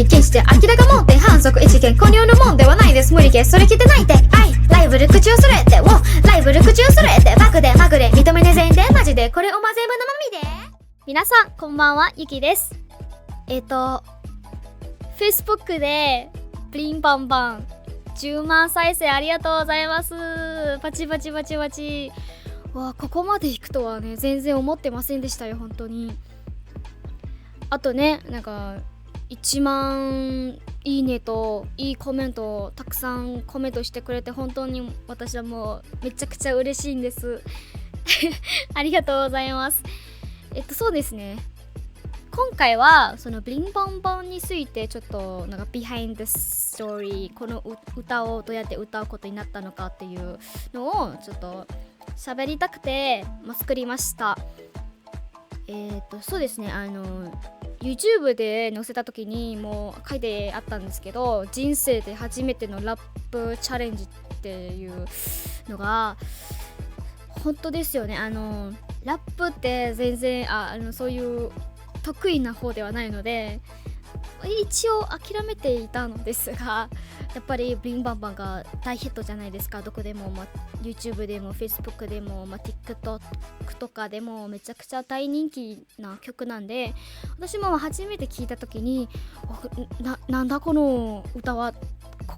実験して明らかもって反則一見根領のもんではないです。無理ゲそれ聞いてないってあい。ライブル口をそろえて。おライブル口をそろえてバクでまぐれ認めね全員でマジで。これおまぜぶのまみで。皆さんこんばんはゆきです。えっ、と Facebook でブリンバンバン。10万再生ありがとうございます。パチパチパチパチ。わここまで行くとはね全然思ってませんでしたよ本当に。あとねなんか1万いいねといいコメントをたくさんコメントしてくれて本当に私はもうめちゃくちゃ嬉しいんです。ありがとうございます。えっとそうですね。今回はそのブリンボンボンについてちょっとなんかビハインドストーリーこの歌をどうやって歌うことになったのかっていうのをちょっと喋りたくて、ま、作りました。えっ、とそうですね。あの YouTube で載せた時にもう書いてあったんですけど人生で初めてのラップチャレンジっていうのが本当ですよね。あのラップって全然ああのそういう得意な方ではないので一応諦めていたのですがやっぱりビンバンバンが大ヒットじゃないですか。どこでも、まあ、YouTube でも Facebook でも、まあ、TikTok とかでもめちゃくちゃ大人気な曲なんで私も初めて聞いた時にななんだこの歌は？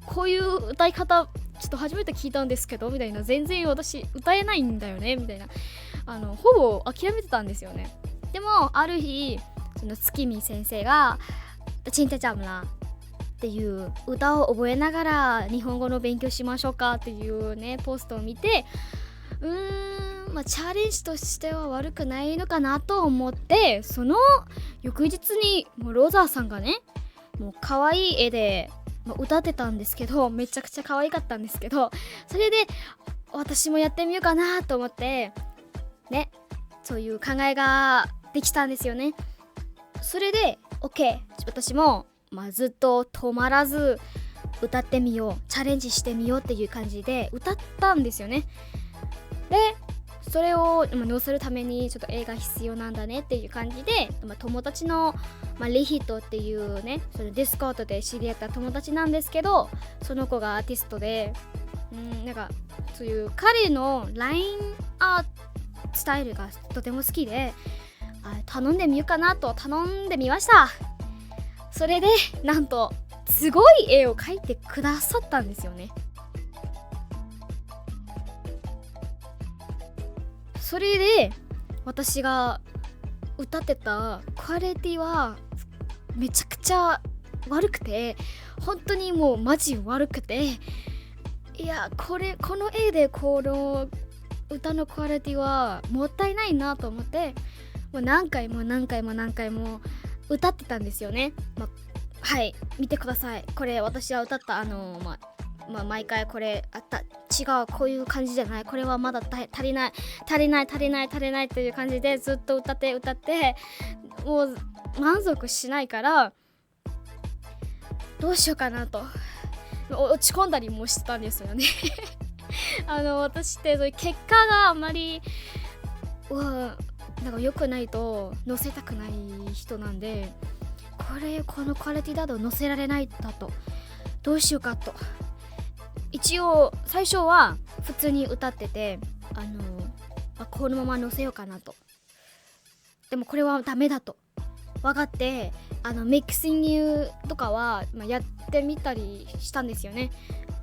こういう歌い方ちょっと初めて聞いたんですけどみたいな。全然私歌えないんだよねみたいな。あのほぼ諦めてたんですよね。でもある日その月見先生が「チンテちゃんら」っていう歌を覚えながら日本語の勉強しましょうかっていうねポストを見てうーんまあチャレンジとしては悪くないのかなと思ってその翌日にもうローザーさんがねもう可愛い絵で、まあ、歌ってたんですけどめちゃくちゃ可愛かったんですけどそれで私もやってみようかなと思ってねそういう考えができたんですよね。それで OK 私も、まあ、ずっと止まらず歌ってみようチャレンジしてみようっていう感じで歌ったんですよね。でそれを乗せるためにちょっと映画必要なんだねっていう感じで、まあ、友達の、まあ、リヒトっていうねそのディスコードで知り合った友達なんですけどその子がアーティストでうんなんかそういう彼の LINE アースタイルがとても好きで頼んでみようかなと頼んでみました。それでなんとすごい絵を描いてくださったんですよね。それで私が歌ってたクオリティはめちゃくちゃ悪くて本当にもうマジ悪くていやこれこの絵でこの歌のクオリティはもったいないなと思ってもう何回も何回も何回も歌ってたんですよね、まはい。見てください。これ私は歌った。あのままあ、毎回これあった。違うこういう感じじゃない。これはまだ足りない。足りない足りない足りないという感じでずっと歌って歌ってもう満足しないからどうしようかなと。落ち込んだりもしてたんですよね。あの私ってそ結果があまりうんなんか良くないと載せたくない人なんでこれこのクオリティだと載せられないだと。どうしようかと。一応最初は普通に歌っててあのあこのまま載せようかなと。でもこれはダメだと。分かってあのミキシングとかは、まあ、やってみたりしたんですよね。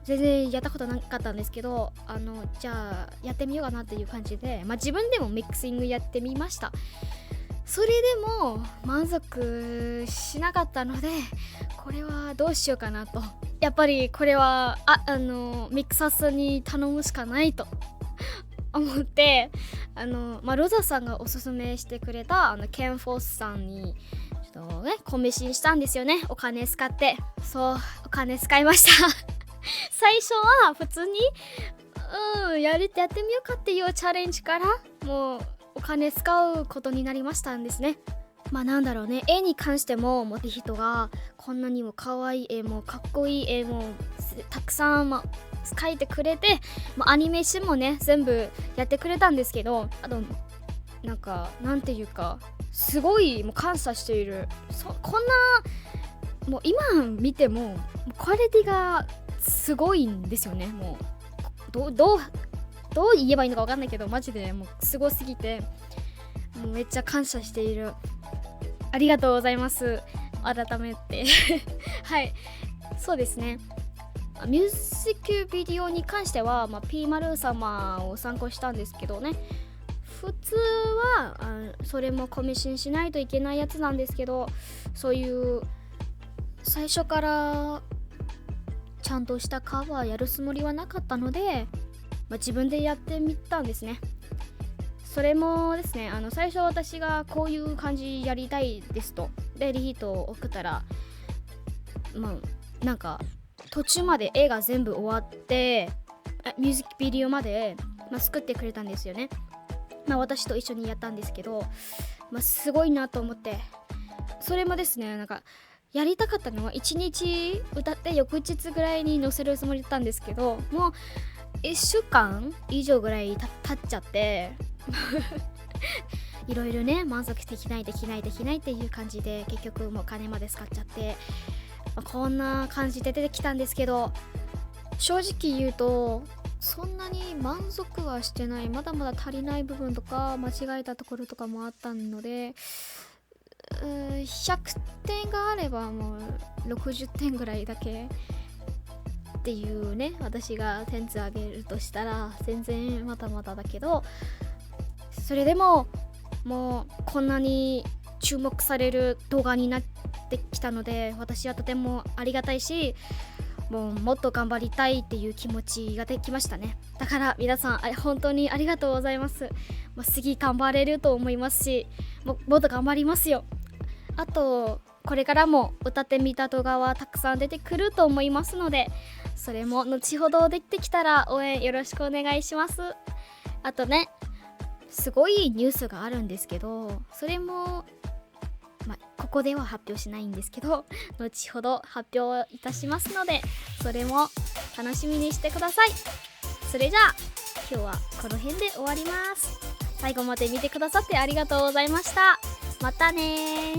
全然やったことなかったんですけどあのじゃあやってみようかなっていう感じで、まあ、自分でもミックシングやってみました。それでも満足しなかったのでこれはどうしようかなと。やっぱりこれはああのミックサスに頼むしかないと。思ってあの、まあ、ロザさんがおすすめしてくれたあのケン・フォースさんにとねコミシンしたんですよね。お金使って。そうお金使いました。最初は普通にうんやるやってみようかっていうチャレンジからもうお金使うことになりましたんですね。まあなんだろうね。絵に関してもモテヒトがこんなにも可愛い絵もかっこいい絵もたくさん、まあ、描いてくれて、まあ、アニメーションもね全部やってくれたんですけどあとなんかなんていうかすごいもう感謝している。そこんなもう今見てもクオリティがすごいんですよね。もうどうどうどう言えばいいのか分かんないけどマジでもうすごすぎてもうめっちゃ感謝している。ありがとうございます。改めて。はい。そうですね。ミュージックビデオに関しては、まあ、P 丸様を参考したんですけどね。普通はあそれもコミッションしないといけないやつなんですけどそういう最初からちゃんとしたカバーやるつもりはなかったので、まあ、自分でやってみたんですね。それもですねあの最初私がこういう感じやりたいですと。でリヒートを送ったらまあなんか途中まで絵が全部終わってミュージックビデオまで、まあ、作ってくれたんですよね。まあ私と一緒にやったんですけど、まあ、すごいなと思ってそれもですねなんかやりたかったのは1日歌って翌日ぐらいに載せるつもりだったんですけどもう1週間以上ぐらい経っちゃって いろいろね満足できないできないできないっていう感じで結局もう金まで使っちゃって、まあ、こんな感じで出てきたんですけど正直言うとそんなに満足はしてないまだまだ足りない部分とか間違えたところとかもあったので100点があればもう60点ぐらいだけっていうね私が点数上げるとしたら全然まだまだだけどそれでももうこんなに注目される動画になってきたので私はとてもありがたいしもうもっと頑張りたいっていう気持ちができましたね。だから皆さん本当にありがとうございます。もう次頑張れると思いますしももっと頑張りますよ。あとこれからも歌ってみた動画はたくさん出てくると思いますのでそれも後ほどできてきたら応援よろしくお願いします。あとねすごいニュースがあるんですけどそれもこでは発表しないんですけど 後ほど発表いたしますのでそれも楽しみにしてください。それじゃあ今日はこの辺で終わります。最後まで見てくださってありがとうございました。またね